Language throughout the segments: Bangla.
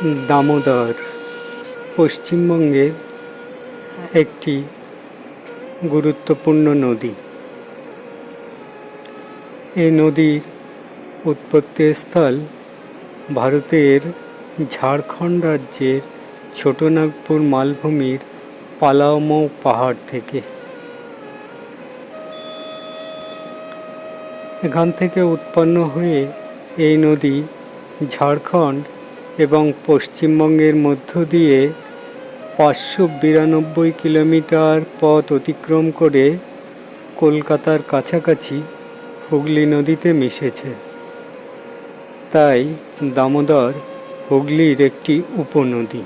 দামোদর পশ্চিমবঙ্গের একটি গুরুত্বপূর্ণ নদী। এই নদীর উৎপত্তিস্থল ভারতের ঝাড়খণ্ড রাজ্যের ছোটনাগপুর মালভূমির পালামৌ পাহাড় থেকে। এখান থেকে উৎপন্ন হয়ে এই নদী ঝাড়খণ্ড এবং পশ্চিমবঙ্গের মধ্য দিয়ে পাঁচশো বিরানব্বই কিলোমিটার পথ অতিক্রম করে কলকাতার কাছাকাছি হুগলি নদীতে মিশেছে। তাই দামোদর হুগলির একটি উপনদী।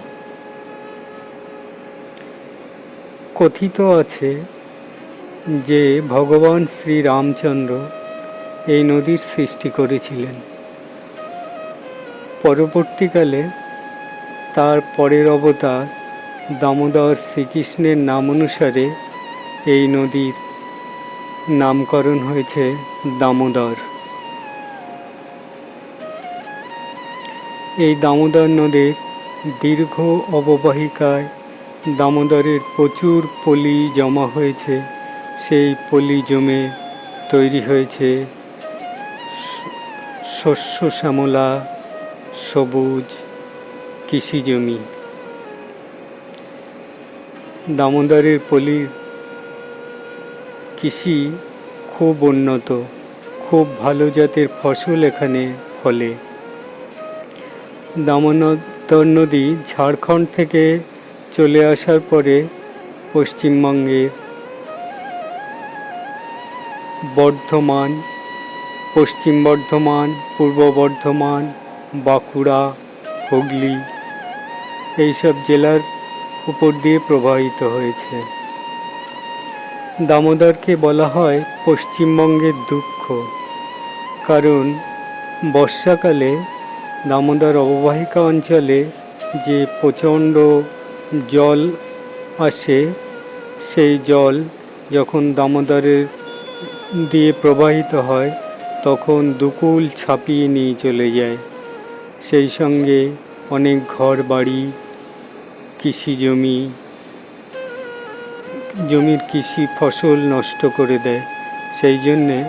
কথিত আছে যে ভগবান শ্রীরামচন্দ্র এই নদীর সৃষ্টি করেছিলেন। পরবর্তীকালে তার পরের অবতার দামোদর শ্রীকৃষ্ণের নাম অনুসারে এই নদীর নামকরণ হয়েছে দামোদর। এই দামোদর নদীর দীর্ঘ অববাহিকায় দামোদরের প্রচুর পলি জমা হয়েছে। সেই পলি জমে তৈরি হয়েছে শস্য শ্যামলা সবুজ কৃষি জমি। দামোদরের পলির কৃষি খুব উন্নত, খুব ভালো জাতের ফসল এখানে ফলে। দামোদর নদী ঝাড়খণ্ড থেকে চলে আসার পরে পশ্চিমবঙ্গের বর্ধমান, পশ্চিম বর্ধমান, পূর্ব বর্ধমান বাঁকুড়া, হুগলি এইসব জেলার উপর দিয়ে প্রবাহিত হয়েছে। দামোদরকে বলা হয় পশ্চিমবঙ্গের দুঃখ, কারণ বর্ষাকালে দামোদর অববাহিকা অঞ্চলে যে প্রচণ্ড জল আসে, সেই জল যখন দামোদরের দিয়ে প্রবাহিত হয়, তখন দুকুল ছাপিয়ে নিয়ে চলে যায়। সেই সঙ্গে অনেক ঘর বাড়ি, কৃষি জমি, জমির কৃষি ফসল নষ্ট করে দেয়। সেই জন্যে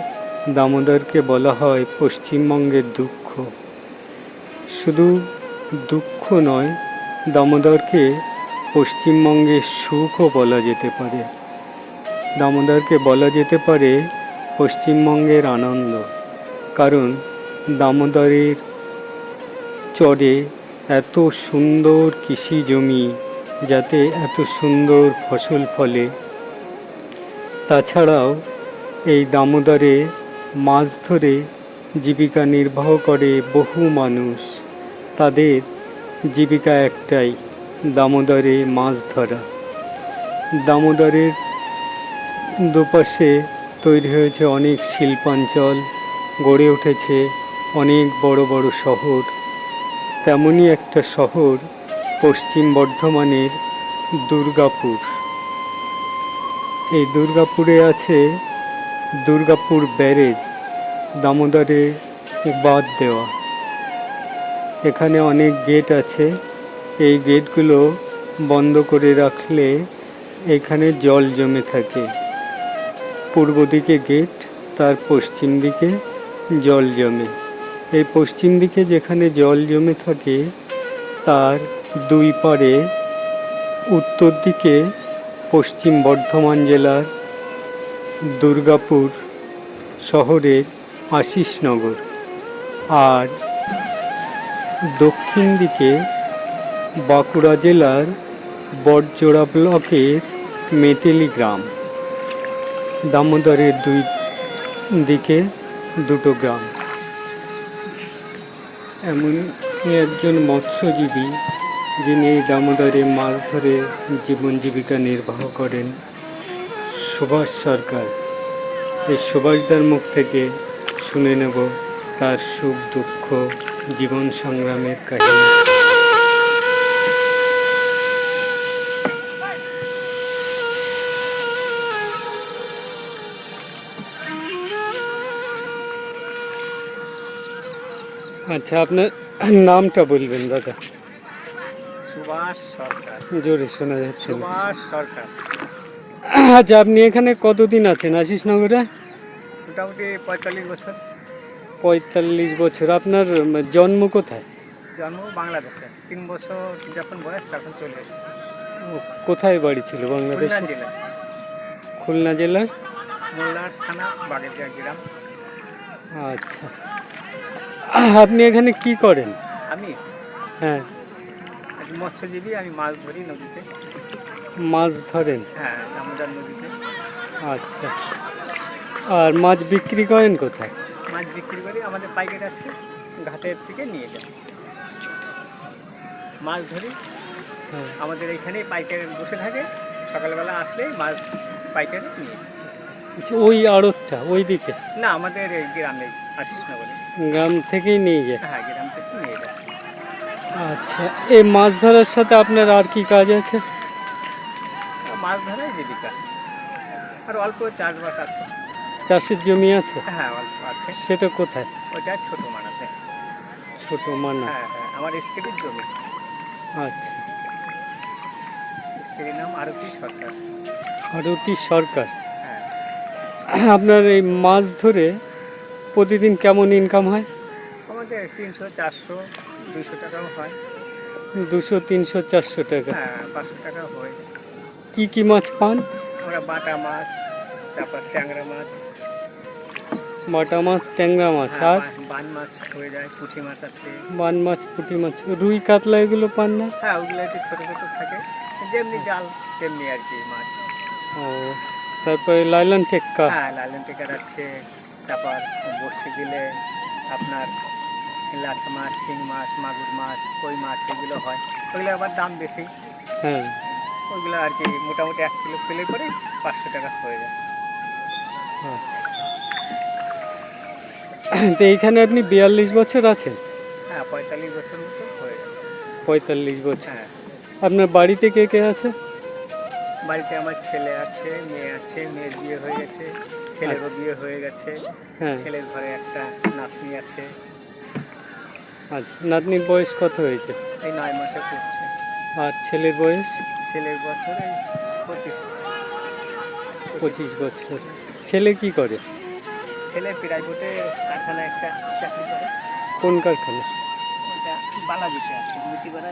দামোদরকে বলা হয় পশ্চিমবঙ্গের দুঃখ। শুধু দুঃখ নয়, দামোদরকে পশ্চিমবঙ্গের সুখও বলা যেতে পারে। দামোদরকে বলা যেতে পারে পশ্চিমবঙ্গের আনন্দ। কারণ দামোদরের চরে এত সুন্দর কৃষি জমি যাতে এত সুন্দর ফসল ফলে। তাছাড়াও এই দামোদরে মাছ ধরে জীবিকা নির্বাহ করে বহু মানুষ। তাদের জীবিকা একটাই, দামোদরে মাছ ধরা। দামোদরের দুপাশে তৈরি হয়েছে অনেক শিল্পাঞ্চল, গড়ে উঠেছে অনেক বড় বড় শহর। তেমনই একটা শহর পশ্চিম বর্ধমানের দুর্গাপুর। এই দুর্গাপুরে আছে দুর্গাপুর ব্যারেজ, দামোদরে বাদ দেওয়া। এখানে অনেক গেট আছে। এই গেটগুলো বন্ধ করে রাখলে এখানে জল জমে থাকে। পূর্ব দিকে গেট, তার পশ্চিম দিকে জল জমে। এই পশ্চিম দিকে যেখানে জল জমে থাকে, তার দুই পারে উত্তর দিকে পশ্চিম বর্ধমান জেলার দুর্গাপুর শহরের আশিসনগর আর দক্ষিণ দিকে বাঁকুড়া জেলার বটজোড়া ব্লকের মেটেলি গ্রাম। দামোদরের দুই দিকে দুটো গ্রাম। এমনই একজন মৎস্যজীবী যিনি এই দামোদরে মাছ ধরে জীবন জীবিকা নির্বাহ করেন। সুভাষ সরকার, এই সুভাষদার মুখ থেকে শুনে নেব তার সুখ দুঃখ জীবন সংগ্রামের কাহিনী। আচ্ছা আপনার নামটা বলবেন দাদা। সুভাষ সরকার। জোরে শোনা যাচ্ছে সুভাষ সরকার। আচ্ছা আপনি এখানে কতদিন আছেন? আশিসনগরে? মোটামুটি পঁয়তাল্লিশ বছর। পঁয়তাল্লিশ বছর। আপনার জন্ম কোথায়? জন্ম বাংলাদেশে। তিন বছর যখন বয়স তখন চলে এসেছে। কোথায় বাড়ি ছিল বাংলাদেশ? খুলনা জেলা। খুলনা জেলার? মোল্লার থানা বাগেরদিয়া গ্রাম। আচ্ছা। আপনি এখানে কি করেন? আমি? হ্যাঁ। মৎস্যজীবী আমি মাছ ধরি নদীতে। মাছ ধরেন? হ্যাঁ দামোদর নদীতে। আচ্ছা। আর মাছ বিক্রি করেন কোথায়? মাছ বিক্রি করি আমাদের পাইকারি আছে ঘাটের থেকে নিয়ে যাই। মাছ ধরি। হ্যাঁ। আমাদের এখানেই পাইকারি বসে থাকে সকালবেলা আসলেই মাছ পাইকারি নিয়ে। আচ্ছা, ওই আড়তটা ওই দিকে না আমাদের এই গ্রামে থেকেই নিয়ে যায় হ্যাঁ গ্রাম থেকে নিয়ে যায় আচ্ছা এই মাছ ধরার সাথে আপনার আর কি কাজ আছে? মাছ ধরাই জীবিকা। আর অল্প চাষবাস আছে। চাষের জমি আছে? হ্যাঁ অল্প আছে। সেটা কোথায়? ওটা ছোট মানাতে। ছোট মানা? হ্যাঁ হ্যাঁ আমার স্ত্রীর জমি। আচ্ছা। স্ত্রীর নাম আরতি সরকার। আরতি সরকার। হ্যাঁ। আপনার এই মাছ ধরে প্রতিদিন কেমন ইনকাম হয়? আমাদের তিনশো চারশো দুইশো টাকাও হয়। দুশো তিনশো চারশো টাকা। হ্যাঁ পাঁচশো টাকা হয়। কি কি মাছ পান? আমরা বাটা মাছ তারপর ট্যাংরা মাছ। বাটা মাছ ট্যাংরা মাছ হ্যাঁ, আর? বান মাছ হয়ে যায় পুঁটি মাছ আছে। বান মাছ পুঁটি মাছ রুই কাতলা এগুলো পান না? হ্যাঁ ওগুলো একটু ছোটো ছোটো থাকে। যেমনি জাল তেমনি আর কি মাছ। ও তারপরে লাইলান টেক্কা। হ্যাঁ লালন টিকার আছে। তারপর বর্ষি দিলে আপনার লাঠা মাছ শিং মাছ মাগুর মাছ কই মাছ এগুলো হয়। ওইগুলো আবার দাম বেশি। হ্যাঁ ওইগুলো আর কি মোটামুটি এক কিলো পেলে করে পাঁচশো টাকা হয়ে যায়। আচ্ছা। তো এইখানে আপনি বিয়াল্লিশ বছর আছেন? হ্যাঁ পঁয়তাল্লিশ বছর মতো হয়ে গেছে। পঁয়তাল্লিশ বছর। হ্যাঁ। আপনার বাড়িতে কে কে আছে? বাড়িতে আমার ছেলে আছে মেয়ে আছে মেয়ের বিয়ে হয়ে গেছে ছেলেরও বিয়ে হয়ে গেছে হ্যাঁ। ছেলের ঘরে একটা নাতনি আছে। আচ্ছা নাতনির বয়স কত হয়েছে? এই নয় মাসে করছে আর ছেলের বয়স? ছেলের বছর এই পঁচিশ। পঁচিশ বছর। ছেলে কি করে? ছেলে প্রাইভেটে কারখানা একটা চাকরি করে। কোন কারখানা? বালাজিতে আছে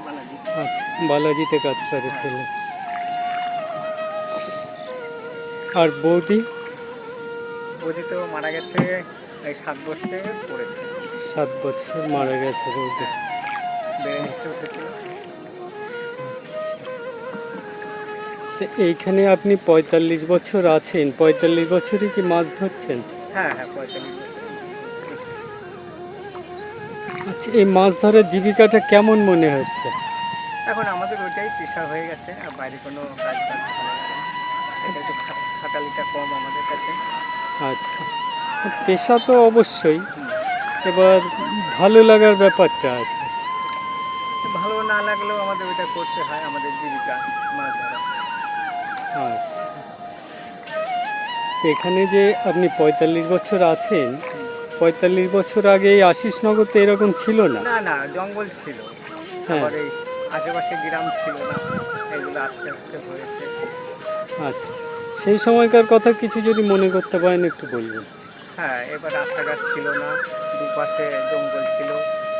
বালাজি। আচ্ছা বালাজিতে কাজ করে ছেলে। আর বৌদি? বৌদি তো মারা গেছে এই সাত বছরে পড়েছে। সাত বছর মারা গেছে বৌদি। এইখানে আপনি পঁয়তাল্লিশ বছর আছেন পঁয়তাল্লিশ বছরই কি মাছ ধরছেন? হ্যাঁ হ্যাঁ পঁয়তাল্লিশ বছর। আচ্ছা এই মাছ ধরার জীবিকাটা কেমন মনে হচ্ছে? এখন আমাদের ওইটাই পেশা হয়ে গেছে আর বাইরে কোনো কাজ খাটালিটা কম আমাদের কাছে। আচ্ছা। পেশা তো অবশ্যই এবার ভালো লাগার ব্যাপারটা আছে। ভালো না লাগলেও আমাদের ওইটা করতে হয় আমাদের জীবিকা মাছ ধরা আচ্ছা। এখানে যে আপনি পঁয়তাল্লিশ বছর আছেন পঁয়তাল্লিশ বছর আগে এই আশিসনগর তো এরকম ছিল না? না না জঙ্গল ছিল। হ্যাঁ। আশেপাশে গ্রাম ছিল না এগুলো আস্তে আস্তে হয়েছে। আচ্ছা। সেই সময়কার কথা কিছু যদি মনে করতে পারেন একটু বলবেন। হ্যাঁ এবার রাস্তাঘাট ছিল না দুপাশে জঙ্গল ছিল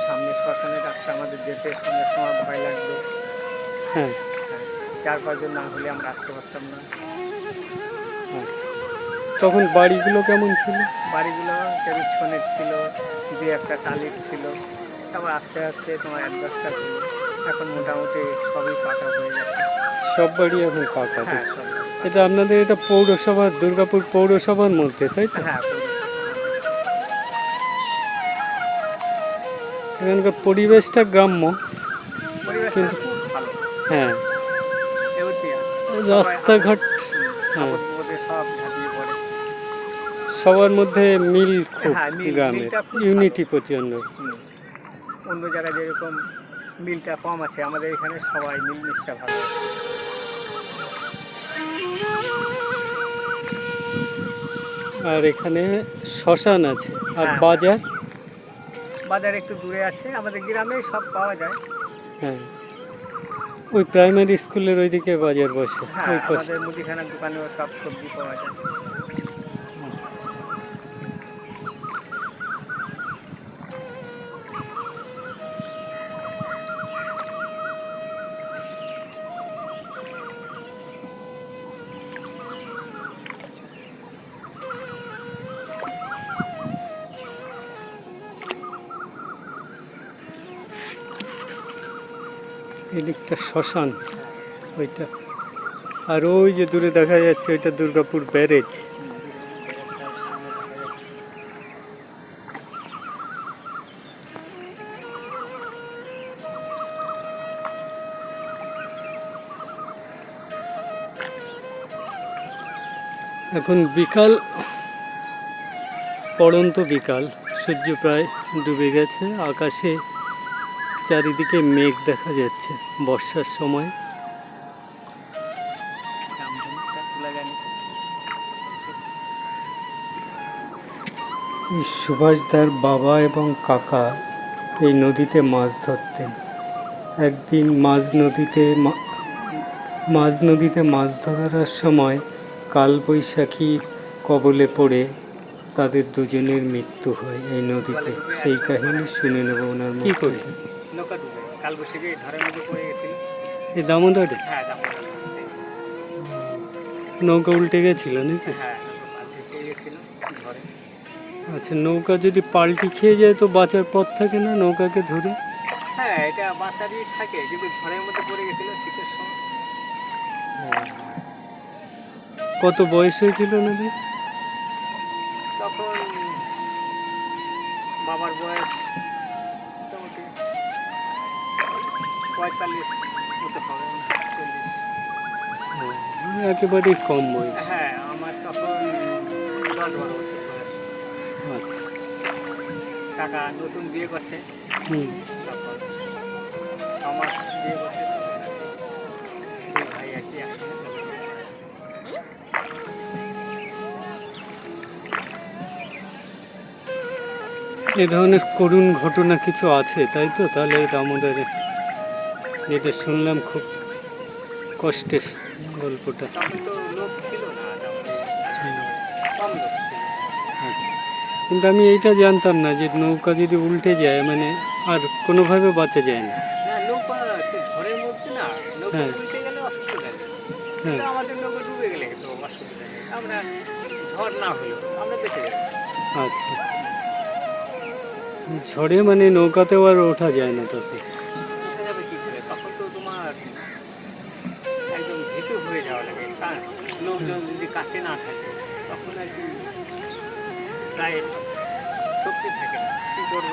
সামনে শ্মশানের রাস্তা আমাদের যেতে সামনের সময় ভয় লাগতো হ্যাঁ। হ্যাঁ চার পাঁচজন না হলে আমরা আসতে পারতাম না। আচ্ছা। তখন বাড়িগুলো কেমন ছিল? বাড়িগুলো কেউ ছনের ছিল দু একটা টালির ছিল। তারপর আস্তে আস্তে তোমার অ্যাডজাস্টটা হলো। এখন মোটামুটি সবই পাকা হয়ে গেছে। সব বাড়ি এখন পাকা হ্যাঁ সব এটা আপনাদের এটা পৌরসভা দুর্গাপুর পৌরসভার মধ্যে তাই তো? হ্যাঁ এখানকার পরিবেশটা গ্রাম্য কিন্তু- হ্যাঁ। রাস্তাঘাট হ্যাঁ। সবার মধ্যে মিল খুব হ্যাঁ, গ্রামের ইউনিটি প্রচণ্ড। অন্য জায়গায় যেরকম মিলটা কম আছে আমাদের এখানে সবাই মিল মিলমিশটা ভালো। আছে আর এখানে শ্মশান আছে আর হ্যাঁ। বাজার? বাজার একটু দূরে আছে আমাদের গ্রামে সব পাওয়া যায়। হ্যাঁ। ওই প্রাইমারি স্কুলের ওইদিকে বাজার বসে হ্যাঁ ওই পাশে। মুদিখানার দোকানেও সব সবজি পাওয়া যায়। এদিকটা শ্মশান, ওইটা। আর ওই যে দূরে দেখা যাচ্ছে, ওইটা দুর্গাপুর ব্যারেজ। এখন বিকাল, পড়ন্ত বিকাল। সূর্য প্রায় ডুবে গেছে, আকাশে চারিদিকে মেঘ দেখা যাচ্ছে বর্ষার সময়। সুভাষদার বাবা এবং কাকা এই নদীতে মাছ ধরতেন। একদিন মাঝ নদীতে মাঝ নদীতে মাছ ধরার সময় কালবৈশাখীর কবলে পড়ে তাদের দুজনের মৃত্যু হয় এই নদীতে। সেই কাহিনী শুনে নেব ওনার মুখ থেকে। নৌকা ডুবে। কাল বসে মধ্যে পড়ে গেছিল। এই দামোদরে হ্যাঁ দামোদর। নৌকা উল্টে গেছিল নাকি? হ্যাঁ পাল্টে গেছিল আচ্ছা নৌকা যদি পাল্টি খেয়ে যায় তো বাঁচার পথ থাকে না নৌকাকে ধরে? হ্যাঁ এটা বাঁচারই থাকে কিন্তু ঝড়ের মধ্যে পড়ে গেছিল শীতের সময়। কত বয়স হয়েছিল নাকি? তখন বাবার বয়স পঁয়তাল্লিশ মতো হবে চল্লিশ। একেবারেই কম বয়স। হ্যাঁ আমার তখন দশ বারো বছর বয়স। আচ্ছা। কাকা নতুন বিয়ে করছে। হুম। আমার বিয়ে করছে ভাই আর একসঙ্গে এ ধরনের করুণ ঘটনা কিছু আছে তাই তো? তাহলে এই দামোদরে যেটা শুনলাম খুব কষ্টের গল্পটা। কিন্তু আমি এইটা জানতাম না যে নৌকা যদি উল্টে যায় মানে আর কোনোভাবে বাঁচা যায় না। হ্যাঁ। হ্যাঁ। আচ্ছা। ঝড়ে মানে নৌকাতেও আর ওঠা যায় না তখন প্রায় শক্তি থাকে। না কী করব?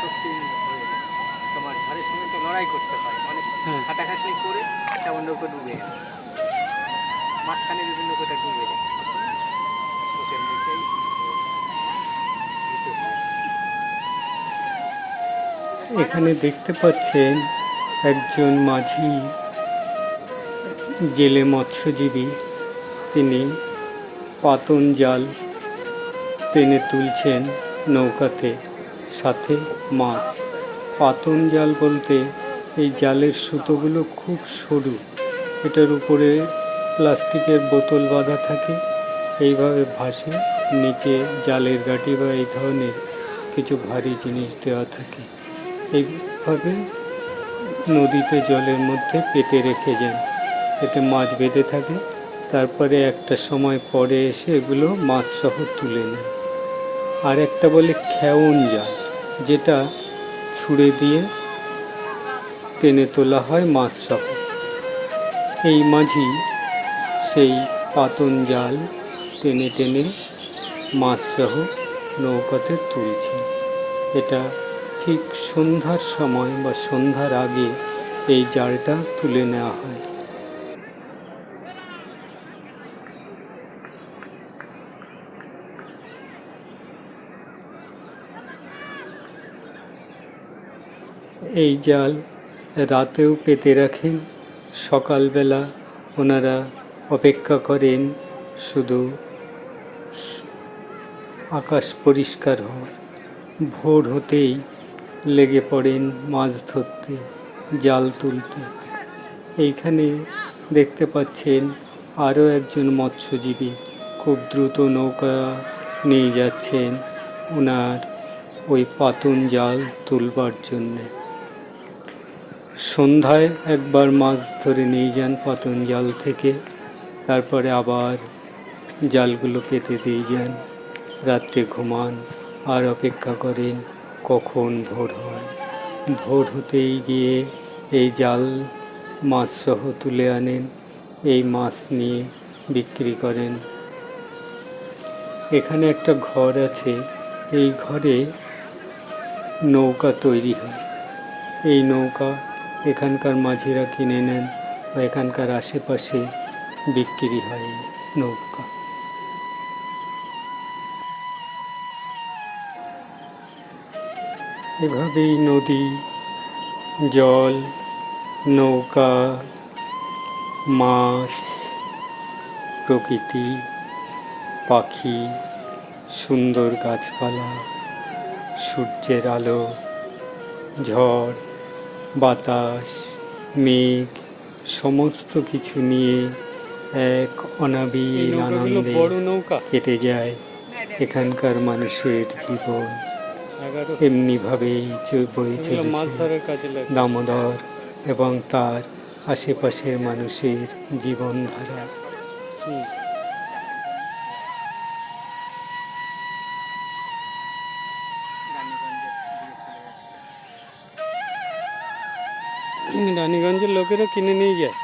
শক্তি তোমার ঝড়ের সঙ্গে তো লড়াই করতে হয়। অনেক হ্যাঁ। খাটাখাটনি করে তেমন নৌকো ডুবে গেল মাঝখানে যদি নৌকোটা ডুবে যায়। এখানে দেখতে পাচ্ছেন একজন মাঝি জেলে মৎস্যজীবী। তিনি পাতন জাল টেনে তুলছেন নৌকাতে, সাথে মাছ। পাতন জাল বলতে এই জালের সুতোগুলো খুব সরু। এটার উপরে প্লাস্টিকের বোতল বাঁধা থাকে। এইভাবে ভাসে নিচে জালের গাটি বা এই ধরনের কিছু ভারী জিনিস দেওয়া থাকে। এইভাবে নদীতে জলের মধ্যে পেতে রেখে যান। এতে মাছ বেঁধে থাকে। তারপরে একটা সময় পরে এসে এগুলো মাছ সহ তুলে নেন আর একটা বলে খেউন জাল, যেটা ছুঁড়ে দিয়ে টেনে তোলা হয় মাছ সহ এই মাঝি সেই পাতন জাল টেনে টেনে মাছ সহ নৌকাতে তুলছে। এটা ঠিক সন্ধ্যার সময় বা সন্ধ্যার আগে এই জালটা তুলে নেওয়া হয়। এই জাল রাতেও পেতে রাখেন। সকালবেলা ওনারা অপেক্ষা করেন শুধু আকাশ পরিষ্কার হওয়ার। ভোর হতেই লেগে পড়েন মাছ ধরতে, জাল তুলতে। এইখানে দেখতে পাচ্ছেন আরও একজন মৎস্যজীবী খুব দ্রুত নৌকা নিয়ে যাচ্ছেন ওনার ওই পাতুন জাল তুলবার জন্যে। সন্ধ্যায় একবার মাছ ধরে নিয়ে যান পাতুন জাল থেকে। তারপরে আবার জালগুলো পেতে দিয়ে যান। রাত্রে ঘুমান, আর অপেক্ষা করেন কখন ভোর হয়। ভোর হতেই গিয়ে এই জাল মাছ সহ তুলে আনেন, এই মাছ নিয়ে বিক্রি করেন। এখানে একটা ঘর আছে, এই ঘরে নৌকা তৈরি হয়। এই নৌকা এখানকার মাঝিরা কিনে নেন বা এখানকার আশেপাশে বিক্রি হয় নৌকা। এভাবেই নদী, জল, নৌকা, মাছ, প্রকৃতি, পাখি, সুন্দর গাছপালা, সূর্যের আলো, ঝড় বাতাস মেঘ সমস্ত কিছু নিয়ে এক অনাবিল আনন্দে কেটে যায় এখানকার মানুষের জীবন। এমনিভাবেই বয়ে চলেছে দামোদর এবং তার আশেপাশের মানুষের জীবনধারা। রানীগঞ্জের লোকেরা কিনে নিয়ে যায়।